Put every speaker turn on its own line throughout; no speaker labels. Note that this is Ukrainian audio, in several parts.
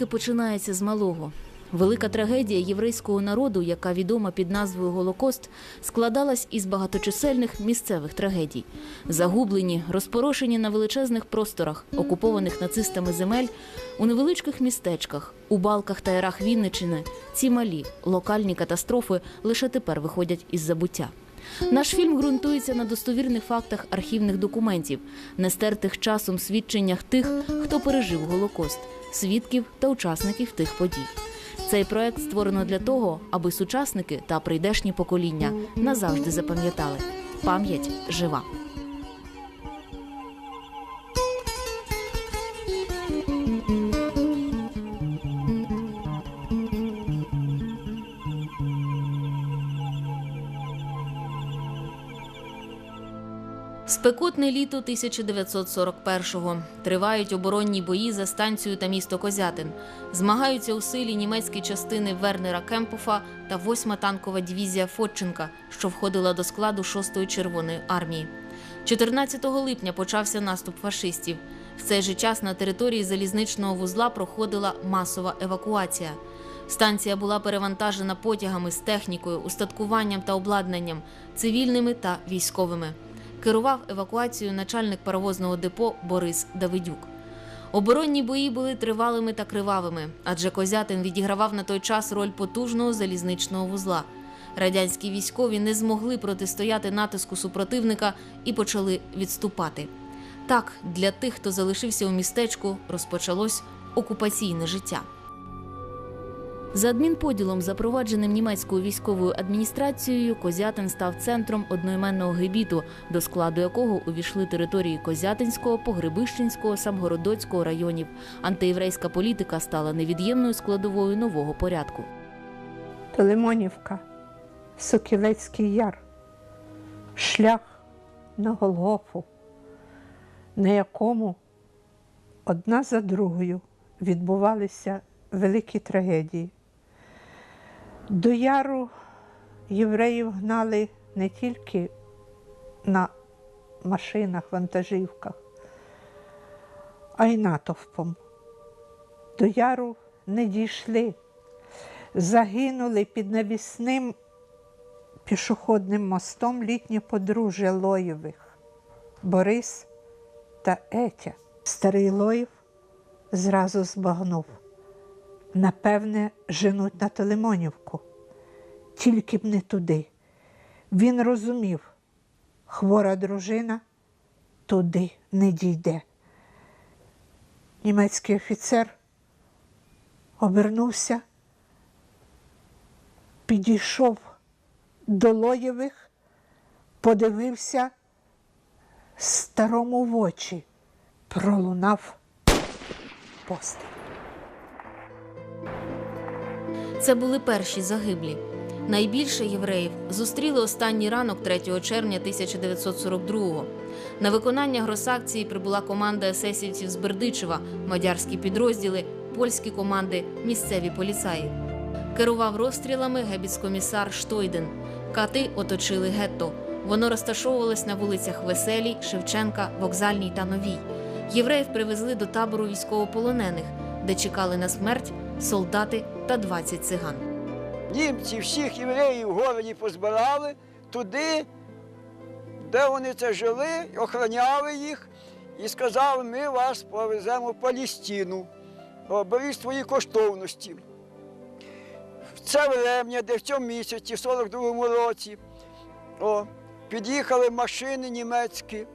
Велике починається з малого. Велика трагедія єврейського народу, яка відома під назвою Голокост, складалась із багаточисельних місцевих трагедій. Загублені, розпорошені на величезних просторах, окупованих нацистами земель, у невеличких містечках, у балках та ярах Вінничини, ці малі локальні катастрофи лише тепер виходять із забуття. Наш фільм ґрунтується на достовірних фактах архівних документів, нестертих часом свідченнях тих, хто пережив Голокост, свідків та учасників тих подій. Цей проект створено для того, аби сучасники та прийдешні покоління назавжди запам'ятали. Пам'ять жива. Спекотне літо 1941-го. Тривають оборонні бої за станцію та місто Козятин. Змагаються у силі німецькі частини Вернера Кемпофа та 8-ма танкова дивізія Фотченка, що входила до складу 6-ї Червоної армії. 14 липня почався наступ фашистів. В цей же час на території залізничного вузла проходила масова евакуація. Станція була перевантажена потягами з технікою, устаткуванням та обладнанням, цивільними та військовими. Керував евакуацією начальник паровозного депо Борис Давидюк. Оборонні бої були тривалими та кривавими, адже Козятин відігравав на той час роль потужного залізничного вузла. Радянські військові не змогли протистояти натиску супротивника і почали відступати. Так, для тих, хто залишився у містечку, розпочалось окупаційне життя. За адмінподілом, запровадженим німецькою військовою адміністрацією, Козятин став центром одноіменного гибіту, до складу якого увійшли території Козятинського, Погребищенського, Самгородоцького районів. Антиєврейська політика стала невід'ємною складовою нового порядку.
Пилимонівка, Сокілецький яр, шлях на Голгофу, на якому одна за другою відбувалися великі трагедії. До яру євреїв гнали не тільки на машинах, вантажівках, а й натовпом. До яру не дійшли загинули під навісним пішохідним мостом літнє подружжя Лоєвих Борис та Етя. Старий Лоєв зразу збагнув. Напевне, женуть на Телемонівку. Тільки б не туди. Він розумів, хвора дружина туди не дійде. Німецький офіцер обернувся підійшов до Лоєвих, подивився старому в очі, пролунав постріл.
Це були перші загиблі. Найбільше євреїв зустріли останній ранок 3 червня 1942-го. На виконання гросакції прибула команда есесівців з Бердичева, мадярські підрозділи, польські команди, місцеві поліцаї. Керував розстрілами гебіцкомісар Штойден. Кати оточили гетто. Воно розташовувалось на вулицях Веселій, Шевченка, Вокзальній та Новій. Євреїв привезли до табору військовополонених, де чекали на смерть солдати та 20 циган.
Німці всіх євреїв в городі позбирали туди, де вони це жили, охороняли їх і сказали, ми вас повеземо в Палістину. Беріть свої коштовності. В це врем'я, де в цьому місяці, в 42-му році, о, під'їхали машини німецькі,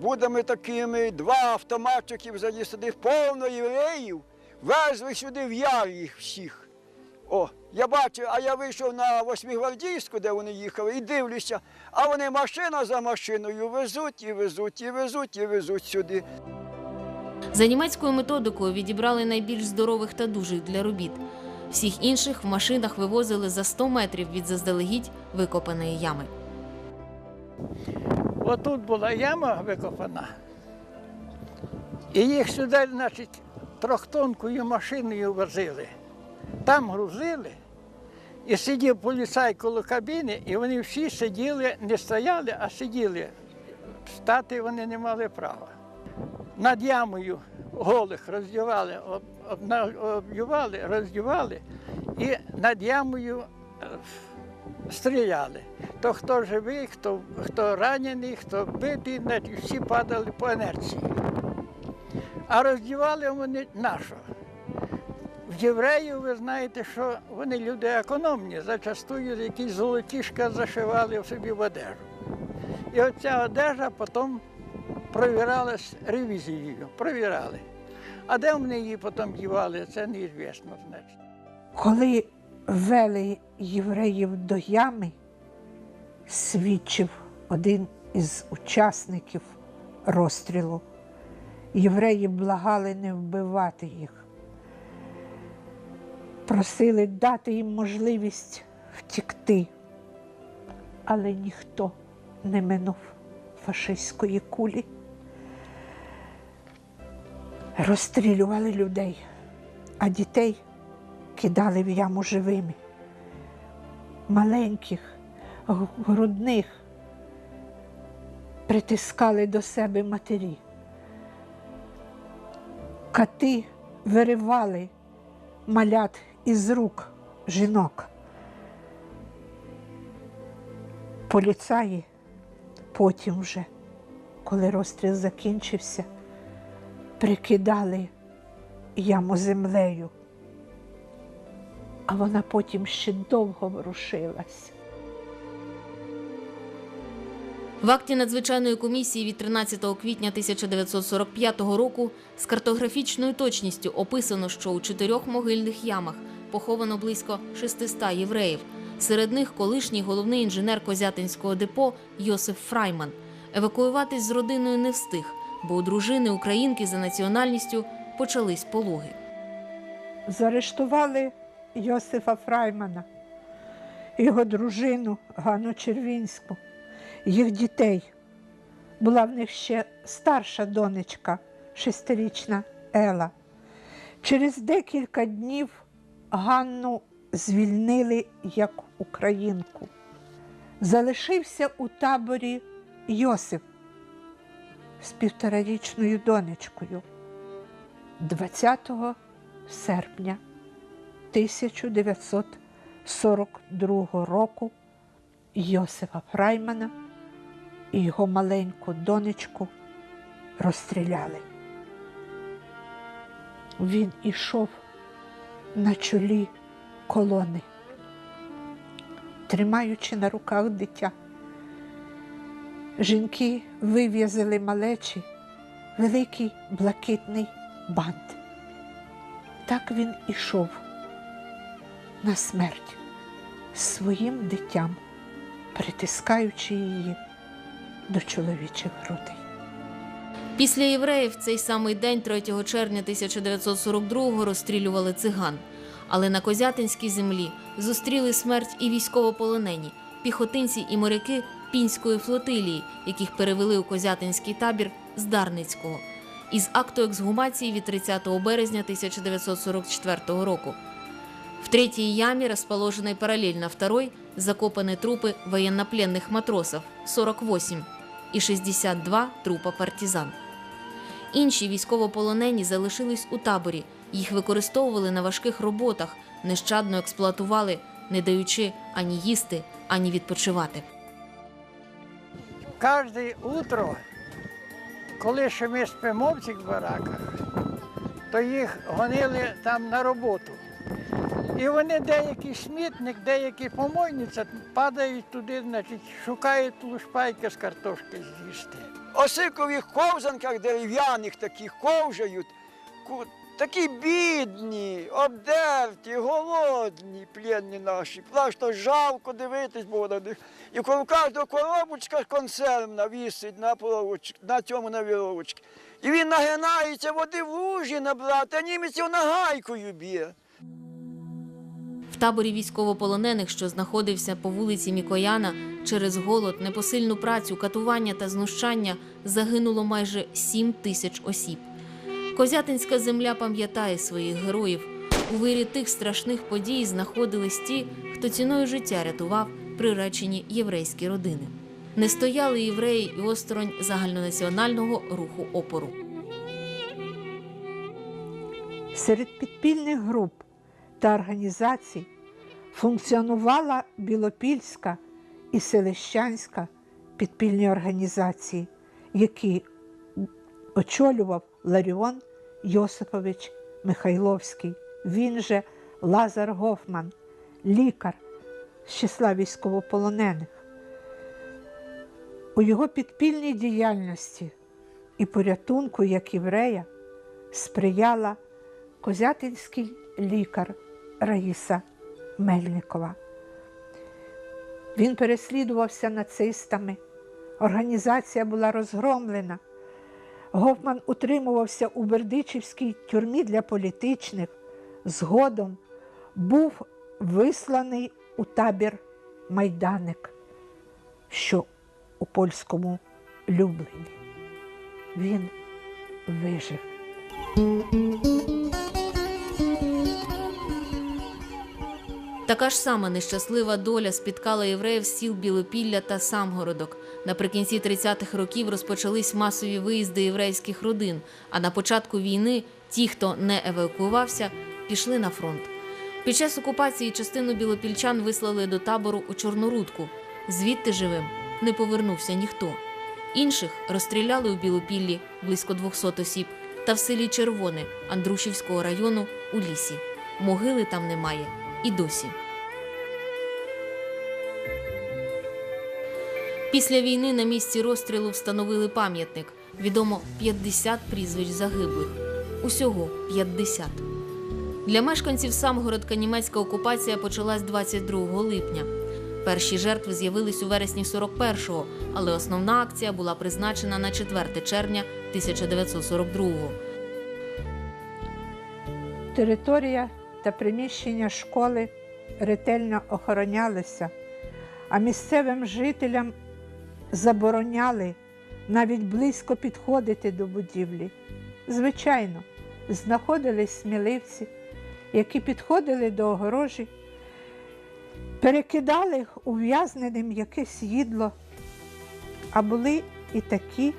будами такими, два автоматчики взагалі сюди, повно євреїв, везли сюди в яр їх всіх. О, я бачу, а я вийшов на Восьмигвардійську, де вони їхали, і дивлюся, а вони машина за машиною везуть і везуть, і везуть, і везуть сюди.
За німецькою методикою відібрали найбільш здорових та дужих для робіт. Всіх інших в машинах вивозили за 100 метрів від заздалегідь викопаної ями.
Отут була яма викопана, і їх сюди, значить, трьохтонкою машиною возили. Там грузили, і сидів поліцай коло кабіни, і вони всі сиділи, не стояли, а сиділи. Стати вони не мали права. Над ямою голих роздівали, об'ювали, роздівали і над ямою е, стріляли. То хто живий, хто, хто ранений, хто битий, значить, всі падали по інерції. А роздівали вони нашого. В євреїв ви знаєте, що вони люди економні, зачастую якісь золотішка зашивали в собі в одежу. І оця одежа потім провіралась ревізією, провірали. А де вони її потім дівали, це неізвісно, значить.
Коли вели євреїв до ями, свідчив один із учасників розстрілу. Євреї благали не вбивати їх, просили дати їм можливість втікти, але ніхто не минув фашистської кулі. Розстрілювали людей, а дітей кидали в яму живими, маленьких, грудних, притискали до себе матері. Кати виривали малят із рук жінок. Поліцаї потім вже, коли розстріл закінчився, прикидали яму землею а вона потім ще довго ворушилась.
В акті надзвичайної комісії від 13 квітня 1945 року з картографічною точністю описано, що у чотирьох могильних ямах поховано близько 600 євреїв. Серед них колишній головний інженер Козятинського депо Йосиф Фрайман. Евакуюватись з родиною не встиг, бо у дружини українки за національністю почались пологи.
Заарештували Йосифа Фраймана, його дружину Ганну Червінську, їх дітей. Була в них ще старша донечка, шестирічна Ела. Через декілька днів Ганну звільнили як українку. Залишився у таборі Йосип з півторарічною донечкою. 20 серпня 1942 року Йосифа Фраймана і його маленьку донечку розстріляли. Він ішов на чолі колони, тримаючи на руках дитя. Жінки вив'язали малечі великий блакитний бант. Так він ішов на смерть своїм дитям, притискаючи її до чоловічих грудей.
Після євреїв в цей самий день, 3 червня 1942-го, розстрілювали циган. Але на Козятинській землі зустріли смерть і військовополонені, піхотинці і моряки пінської флотилії, яких перевели у Козятинський табір з Дарницького. Із акту ексгумації від 30 березня 1944 року. В третьей яме, расположенной параллельно второй, закопаны трупы военнопленных матросов 48 і 62 трупа партизан. Інші військовополонені залишились у таборі. Їх використовували на важких роботах, нещадно експлуатували, не даючи ані їсти, ані відпочивати.
Кожне утро, коли ще ми спимо в цих бараках, то їх гонили там на роботу. І вони деякий смітник, деякі помойниця падають туди, значить, шукають лушпайки з картошки з'їсти.
Осикових ковзанках дерев'яних таких ковжають. Такі бідні, обдерті, голодні пленні наші. Просто жалко дивитись було на них. І коло кожного коробочка консервна вісить на на цьому на віровочці. І він нагинається води в лужі набрати, а німець його нагайкою б'є.
Таборі військовополонених, що знаходився по вулиці Мікояна, через голод, непосильну працю, катування та знущання загинуло майже 7 тисяч осіб. Козятинська земля пам'ятає своїх героїв. У вирі тих страшних подій знаходились ті, хто ціною життя рятував приречені єврейські родини. Не стояли євреї і осторонь загальнонаціонального руху опору.
Серед підпільних груп та організацій функціонувала Білопільська і Селищанська підпільні організації, які очолював Ларіон Йосипович Михайловський. Він же Лазар Гофман, лікар з числа військовополонених. У його підпільній діяльності і порятунку як єврея сприяла козятинський лікар Раїса Мельникова. Він переслідувався нацистами. Організація була розгромлена. Гофман утримувався у Бердичівській тюрмі для політичних. Згодом був висланий у табір Майданик, що у польському Люблені. Він вижив.
Така ж сама нещаслива доля спіткала євреїв з сіл Білопілля та Самгородок. Наприкінці 30-х років розпочались масові виїзди єврейських родин. А на початку війни ті, хто не евакуювався, пішли на фронт. Під час окупації частину білопільчан вислали до табору у Чорнорудку. Звідти живим не повернувся ніхто. Інших розстріляли у Білопіллі близько 200 осіб та в селі Червоне Андрушівського району у лісі. Могили там немає і досі. Після війни на місці розстрілу встановили пам'ятник. Відомо 50 прізвищ загиблих. Усього 50. Для мешканців Самгородка німецька окупація почалась 22 липня. Перші жертви з'явились у вересні 41-го, але основна акція була призначена на 4 червня 1942-го.
Територія та приміщення школи ретельно охоронялися, а місцевим жителям забороняли навіть близько підходити до будівлі. Звичайно, знаходились сміливці, які підходили до огорожі, перекидали ув'язненим якесь їдло, а були і такі,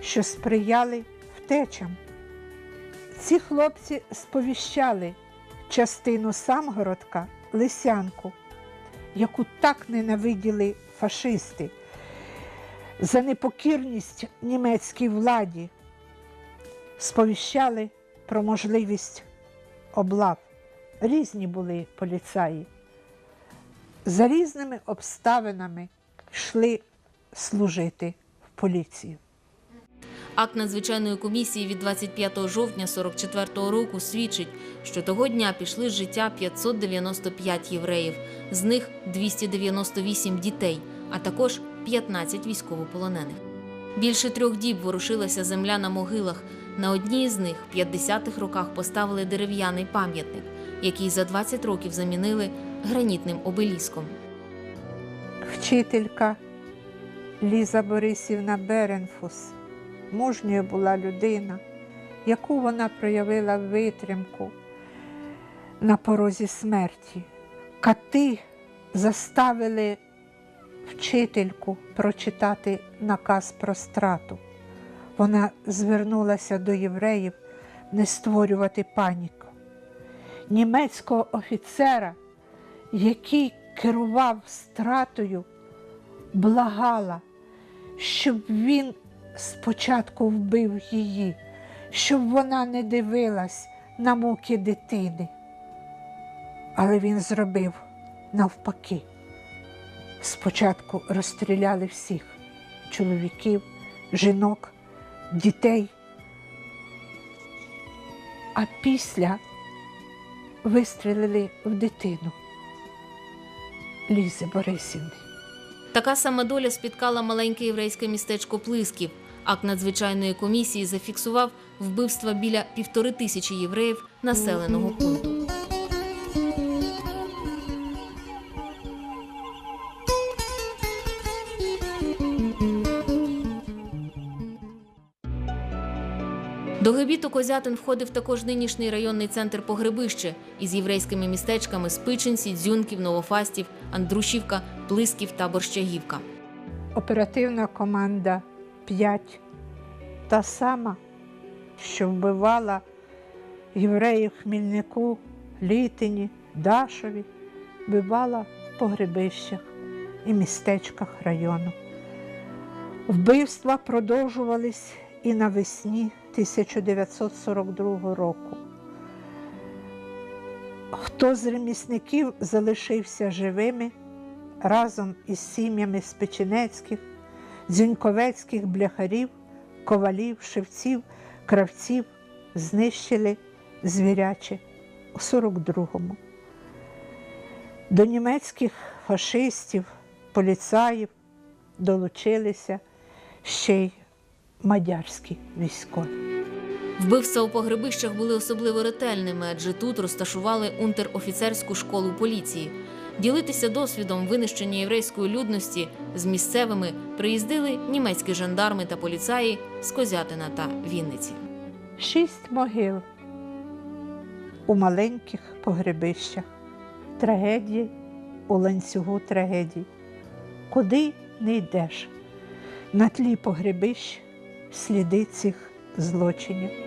що сприяли втечам. Ці хлопці сповіщали частину Самгородка Лисянку, яку так ненавиділи фашисти за непокірність німецькій владі, сповіщали про можливість облав. Різні були поліцаї. За різними обставинами йшли служити в поліцію.
Акт надзвичайної комісії від 25 жовтня 44-го року свідчить, що того дня пішли з життя 595 євреїв, з них 298 дітей, а також 15 військовополонених. Більше трьох діб ворушилася земля на могилах. На одній з них в 50-х роках поставили дерев'яний пам'ятник, який за 20 років замінили гранітним обеліском.
Вчителька Ліза Борисівна Беренфус мужньою була людина, яку вона проявила витримку на порозі смерті. Кати заставили вчительку прочитати наказ про страту. Вона звернулася до євреїв не створювати паніку. Німецького офіцера, який керував стратою, благала, щоб він спочатку вбив її, щоб вона не дивилась на муки дитини. Але він зробив навпаки. Спочатку розстріляли всіх чоловіків, жінок, дітей, а після вистрілили в дитину Лізи Борисівни.
Така сама доля спіткала маленьке єврейське містечко Плисків. Акт надзвичайної комісії зафіксував вбивства біля півтори тисячі євреїв населеного пункту. До гебіту Козятин входив також нинішній районний центр Погребище із єврейськими містечками Спичинці, Дзюнків, Новофастів, Андрушівка, Плисків та Борщагівка.
Оперативна команда 5, та сама, що вбивала євреїв Хмільнику, Літині, Дашові бивала в погребищах і містечках району. Вбивства продовжувались і навесні 1942 року. Хто з ремісників залишився живими разом із сім'ями Спеченецьких, дзюньковецьких бляхарів, ковалів, шевців, кравців знищили звіряче у 42-му. До німецьких фашистів, поліцаїв долучилися ще й мадярські військові.
Вбивства у погребищах були особливо ретельними, адже тут розташували унтер-офіцерську школу поліції. Ділитися досвідом винищення єврейської людності з місцевими приїздили німецькі жандарми та поліцаї з Козятина та Вінниці.
Шість могил у маленьких погребищах, трагедії у ланцюгу трагедій. Куди не йдеш? На тлі погребищ сліди цих злочинів.